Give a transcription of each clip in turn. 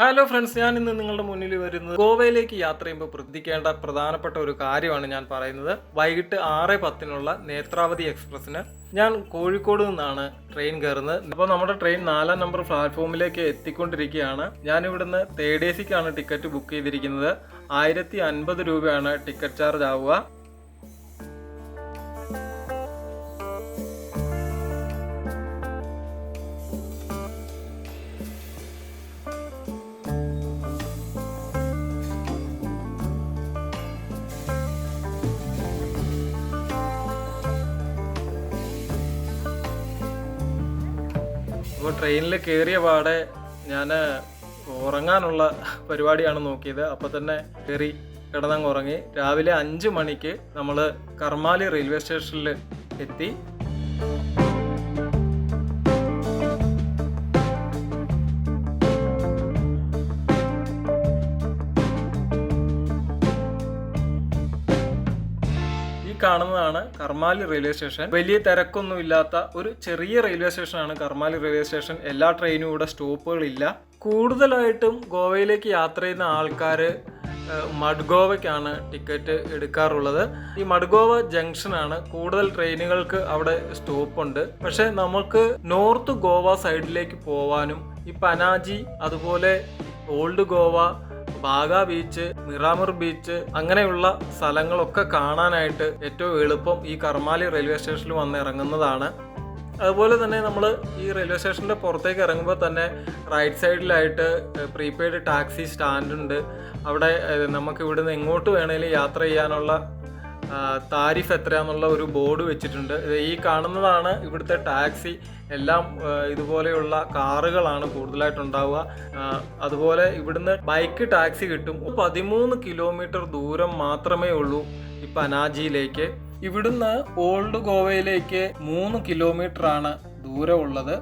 Hello friends ഞാൻ ഇന്ന് നിങ്ങളുടെ മുന്നിൽ വരുന്നത് ഗോവയിലേക്ക് യാത്ര ചെയ്യുമ്പോൾ ശ്രദ്ധിക്കേണ്ട പ്രധാനപ്പെട്ട ഒരു കാര്യമാണ് ഞാൻ പറയുന്നത്. വൈകിട്ട് ആറ് പത്തിനുള്ള നേത്രാവതി എക്സ്പ്രസ്സിന് ഞാൻ കോഴിക്കോട് നിന്നാണ് ട്രെയിൻ കയറുന്നത്. അപ്പോൾ നമ്മുടെ ട്രെയിൻ നാലാം നമ്പർ പ്ലാറ്റ്ഫോമിലേക്ക് എത്തിക്കൊണ്ടിരിക്കുകയാണ്. ഞാൻ ഇവിടുന്ന് തേർഡ് എ സിക്കാണ് ടിക്കറ്റ് ബുക്ക് ചെയ്തിരിക്കുന്നത്. ആയിരത്തി അൻപത് രൂപയാണ് ടിക്കറ്റ് ചാർജ് ആവുക. അപ്പോൾ ട്രെയിനിൽ കയറിയ പാടെ ഞാൻ ഉറങ്ങാനുള്ള പരിപാടിയാണ് നോക്കിയത്. അപ്പോൾ തന്നെ കയറി കിടന്നങ്ങ് ഉറങ്ങി. രാവിലെ അഞ്ച് മണിക്ക് നമ്മൾ കർമാലി റെയിൽവേ സ്റ്റേഷനിൽ എത്തി. കാണുന്നതാണ് കർമാലി റെയിൽവേ സ്റ്റേഷൻ. വലിയ തിരക്കൊന്നും ഇല്ലാത്ത ഒരു ചെറിയ റെയിൽവേ സ്റ്റേഷനാണ് കർമാലി റെയിൽവേ സ്റ്റേഷൻ. എല്ലാ ട്രെയിനും ഇവിടെ സ്റ്റോപ്പുകളില്ല. കൂടുതലായിട്ടും ഗോവയിലേക്ക് യാത്ര ചെയ്യുന്ന ആൾക്കാർ മഡ്ഗോവയ്ക്കാണ് ടിക്കറ്റ് എടുക്കാറുള്ളത്. ഈ മഡ്ഗോവ ജംഗ്ഷനാണ് കൂടുതൽ ട്രെയിനുകൾക്ക് അവിടെ സ്റ്റോപ്പ് ഉണ്ട് പക്ഷെ നമുക്ക് നോർത്ത് ഗോവ സൈഡിലേക്ക് പോവാനും ഈ പനാജി അതുപോലെ old Goa Baga beach Miramar beach അങ്ങനെയുള്ള സ്ഥലങ്ങളൊക്കെ കാണാനായിട്ട് ഏറ്റവും എളുപ്പം ഈ കർമാലി റെയിൽവേ സ്റ്റേഷനിൽ വന്ന് ഇറങ്ങുന്നതാണ്. അതുപോലെ തന്നെ നമ്മൾ ഈ റെയിൽവേ സ്റ്റേഷന്റെ പുറത്തേക്ക് ഇറങ്ങുമ്പോൾ തന്നെ റൈറ്റ് സൈഡിലായിട്ട് പ്രീപെയ്ഡ് ടാക്സി സ്റ്റാൻഡ് ഉണ്ട് അവിടെ നമുക്ക് ഇവിടുന്ന് എങ്ങോട്ട് വേണേലും യാത്ര ചെയ്യാനുള്ള താരിഫ് എത്രയാന്നുള്ള ഒരു ബോർഡ് വെച്ചിട്ടുണ്ട്. ഈ കാണുന്നതാണ് ഇവിടുത്തെ ടാക്സി. എല്ലാം ഇതുപോലെയുള്ള കാറുകളാണ് കൂടുതലായിട്ടുണ്ടാവുക. അതുപോലെ ഇവിടുന്ന് ബൈക്ക് ടാക്സി കിട്ടും. പതിമൂന്ന് കിലോമീറ്റർ ദൂരം മാത്രമേ ഉള്ളൂ ഈ അനാജിയിലേക്ക് ഇവിടുന്ന് ഓൾഡ് ഗോവയിലേക്ക് മൂന്ന് കിലോമീറ്റർ ആണ് ദൂരമുള്ളത്.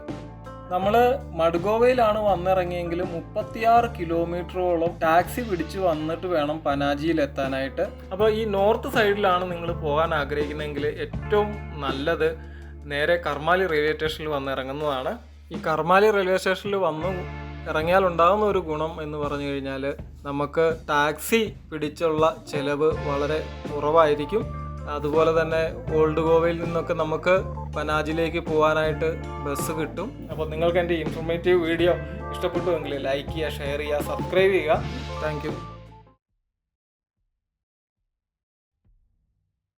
നമ്മൾ മഡ്ഗോവയിലാണ് വന്നിറങ്ങിയെങ്കിലും മുപ്പത്തിയാറ് കിലോമീറ്ററോളം ടാക്സി പിടിച്ച് വന്നിട്ട് വേണം പനാജിയിൽ എത്താനായിട്ട് അപ്പോൾ ഈ നോർത്ത് സൈഡിലാണ് നിങ്ങൾ പോകാൻ ആഗ്രഹിക്കുന്നതെങ്കിൽ ഏറ്റവും നല്ലത് നേരെ കർമാലി റെയിൽവേ സ്റ്റേഷനിൽ വന്നിറങ്ങുന്നതാണ്. ഈ കർമാലി റെയിൽവേ സ്റ്റേഷനിൽ വന്ന് ഇറങ്ങിയാൽ ഉണ്ടാകുന്ന ഒരു ഗുണം എന്ന് പറഞ്ഞു കഴിഞ്ഞാൽ നമുക്ക് ടാക്സി പിടിച്ചുള്ള ചിലവ് വളരെ കുറവായിരിക്കും. അതുപോലെ തന്നെ ഓൾഡ് ഗോവയിൽ നിന്നൊക്കെ നമുക്ക് പനാജിലേക്ക് പോകാനായിട്ട് ബസ് കിട്ടും. അപ്പോൾ നിങ്ങൾക്ക് എന്റെ ഇൻഫോർമേറ്റീവ് വീഡിയോ ഇഷ്ടപ്പെട്ടുവെങ്കിൽ ലൈക്ക് ചെയ്യുക ഷെയർ ചെയ്യുക സബ്സ്ക്രൈബ് ചെയ്യുക. താങ്ക്